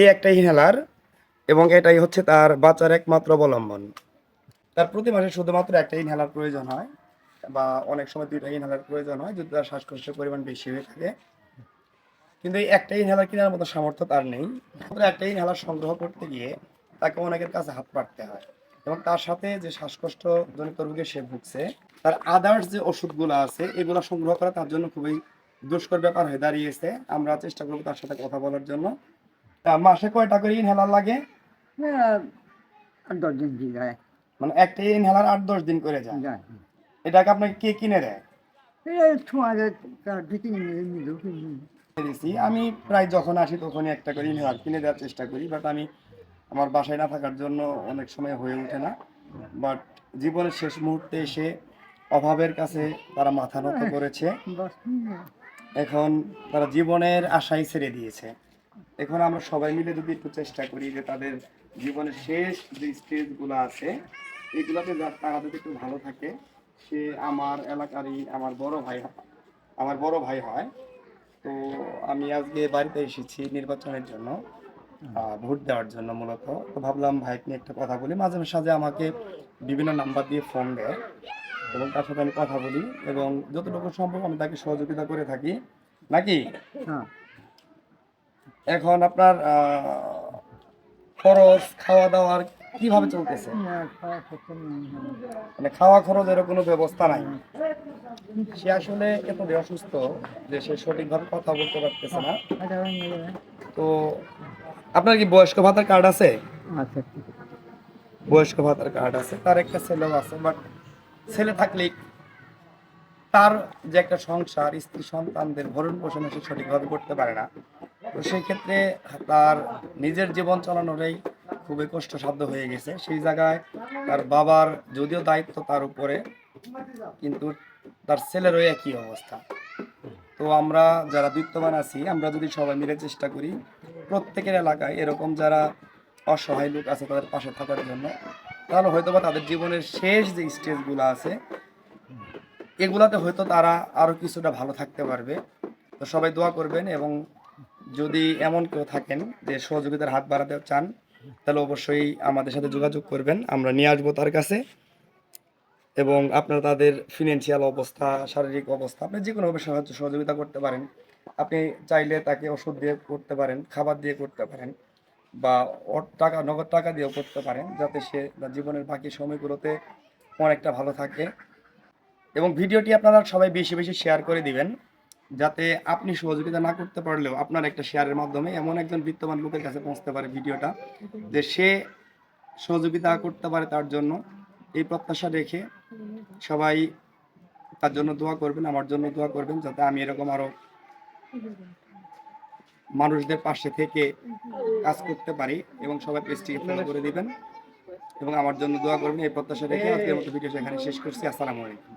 এই একটা ইনহেলার এবং এটাই হচ্ছে তার বাঁচার একমাত্র অবলম্বন। তার প্রতি মাসে শুধুমাত্র একটা ইনহেলার প্রয়োজন হয় বা অনেক সময় দুইটা ইনহেলার প্রয়োজন হয়, যদি তার শ্বাসকষ্টের পরিমাণ বেশি হয়ে থাকে। কিন্তু এই একটা ইনহেলার কেনার মতো সামর্থ্য তার নেই। একটা ইনহেলার সংগ্রহ করতে গিয়ে তাকে অনেকের কাছে হাত পাততে হয় এবং তার সাথে যে শ্বাসকষ্ট জনিত রোগে সে ভুগছে, তার আদার্স যে ওষুধগুলো আছে, এগুলো সংগ্রহ করা তার জন্য খুবই দুষ্কর ব্যাপার হয়ে দাঁড়িয়েছে। আমরা চেষ্টা করব তার সাথে কথা বলার জন্য। তা মাসে কয়টা করে ইনহেলার লাগে? হ্যাঁ, দিয়ে যায়। মানে একটা ইনহেলার আট দশ দিন করে যায়। এটাকে আপনাকে কে কিনে দেয়? আমি প্রায় যখন আসি তখনই একটা করে ইনহেলার কিনে দেওয়ার চেষ্টা করি বাট আমি আমার বাসায় না থাকার জন্য অনেক সময় হয়ে ওঠে না। বাট জীবনের শেষ মুহূর্তে এসে অভাবের কাছে তারা মাথা নত করেছে। এখন তারা জীবনের আশাই ছেড়ে দিয়েছে। এখন আমরা সবাই মিলে যদি একটু চেষ্টা করি যে তাদের জীবনের শেষ যে স্টেজগুলো আছে, এগুলোতে যা- তারা যদি একটু ভালো থাকে, সে আমার এলাকারই আমার বড় ভাই আমার বড় ভাই হয়। তো আমি আজকে বাড়িতে এসেছি নির্বাচনের জন্য ভোট দেওয়ার জন্য মূলত। তো ভাবলাম ভাইকে নিয়ে একটা কথা বলি। মাঝে মাঝে আমাকে বিভিন্ন নাম্বার দিয়ে ফোন দেয় এবং তার সাথে আমি কথা বলি এবং যতটুকু সম্ভব আমি তাকে সহযোগিতা করে থাকি। নাকি? হ্যাঁ। এখন আপনার খরচ খাওয়া দাওয়ার কীভাবে চলতেছে? মানে খাওয়া খরচের কোনো ব্যবস্থা নাই। সে আসলে এতটাই অসুস্থ যে সে সঠিকভাবে কথা বলতে পারতেছে না। তো আপনার কি বয়স্ক ভাতার কার্ড আছে? আচ্ছা বয়স্ক ভাতার কার্ড আছে তার একটা ছেলেও আছে বাট ছেলে থাকলেই তার যে একটা সংসার স্ত্রী সন্তানদের ভরণ পোষণ সে সঠিকভাবে করতে পারে না। তো সেই ক্ষেত্রে তার নিজের জীবন চালানোটাই খুবই কষ্টসাধ্য হয়ে গেছে। সেই জায়গায় তার বাবার যদিও দায়িত্ব তার উপরে, কিন্তু তার ছেলেরও একই অবস্থা। তো আমরা যারা বিত্তবান আছি, আমরা যদি সবাই মিলে চেষ্টা করি, প্রত্যেকের এলাকায় এরকম যারা অসহায় লোক আছে তাদের পাশে থাকার জন্য, তাহলে হয়তো বা তাদের জীবনের শেষ যে স্টেজগুলো আছে, এগুলাতে হয়তো তারা আরও কিছুটা ভালো থাকতে পারবে। তো সবাই দোয়া করবেন এবং যদি এমন কেউ থাকেন যে সহযোগিতার হাত বাড়াতে চান, তাহলে অবশ্যই আমাদের সাথে যোগাযোগ করবেন। আমরা নিয়ে আসব তার কাছে। এবং আপনার তাদের ফিনান্সিয়াল অবস্থা, শারীরিক অবস্থা, আপনি যে কোনোভাবে সাহায্য, সহযোগিতা করতে পারেন। আপনি চাইলে তাকে ওষুধ দিয়ে করতে পারেন, খাবার দিয়ে করতে পারেন, বা টাকা, নগদ টাকা দিয়েও করতে পারেন, যাতে সে তার জীবনের বাকি সময়গুলোতে অনেকটা ভালো থাকে। এবং ভিডিওটি আপনারা সবাই বেশি বেশি শেয়ার করে দিবেন। যাতে আপনি সহযোগিতা না করতে পারলেও আপনার একটা শেয়ারের মাধ্যমে এমন একজন বিত্তবান লোকের কাছে পৌঁছতে পারে ভিডিওটা, যে সে সহযোগিতা করতে পারে তার জন্য। এই প্রত্যাশা রেখে সবাই তার জন্য দোয়া করবেন, আমার জন্য দোয়া করবেন, যাতে আমি এরকম আরও মানুষদের পাশে থেকে কাজ করতে পারি এবং সবাই পেজটিকে ফলো করে দিবেন। এবং আমার জন্য দোয়া করবেন, এই প্রত্যাশা রেখে আজকের মতো ভিডিও এখানে শেষ করছি। আসসালামু আলাইকুম।